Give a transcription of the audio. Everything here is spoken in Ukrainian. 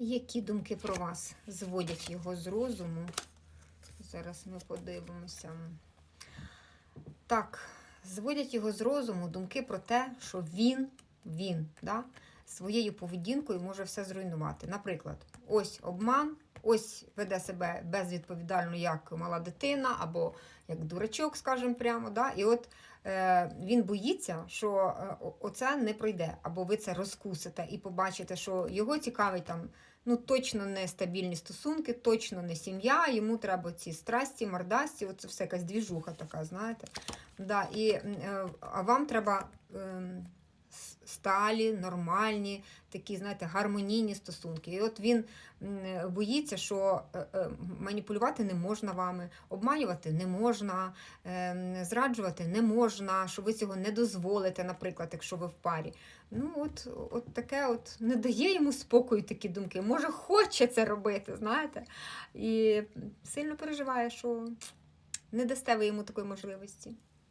Які думки про вас зводять його з розуму? Зараз ми подивимося. Так, зводять його з розуму думки про те, що він, він, да, своєю поведінкою може все зруйнувати. Наприклад, ось обман, ось веде себе безвідповідально, як мала дитина, або як дурачок, скажімо прямо. Да? І от е, він боїться, що е, оце не пройде, або ви це розкусите і побачите, що його цікавить там. Ну, точно не стабільні стосунки, точно не сім'я. Йому треба ці страсті, мордасті, оце все якась двіжуха така, знаєте. Да, і, е, а вам треба ем, сталі, нормальні, такі, знаєте, гармонійні стосунки. І от він боїться, що е, е, маніпулювати не можна вами, обманювати не можна, ем, зраджувати не можна, що ви цього не дозволите, наприклад, якщо ви в парі. Ну, от, от таке от не дає йому спокою такі думки. Може, хоче це робити, знаєте, і сильно переживає, що не дасте ви йому такої можливості.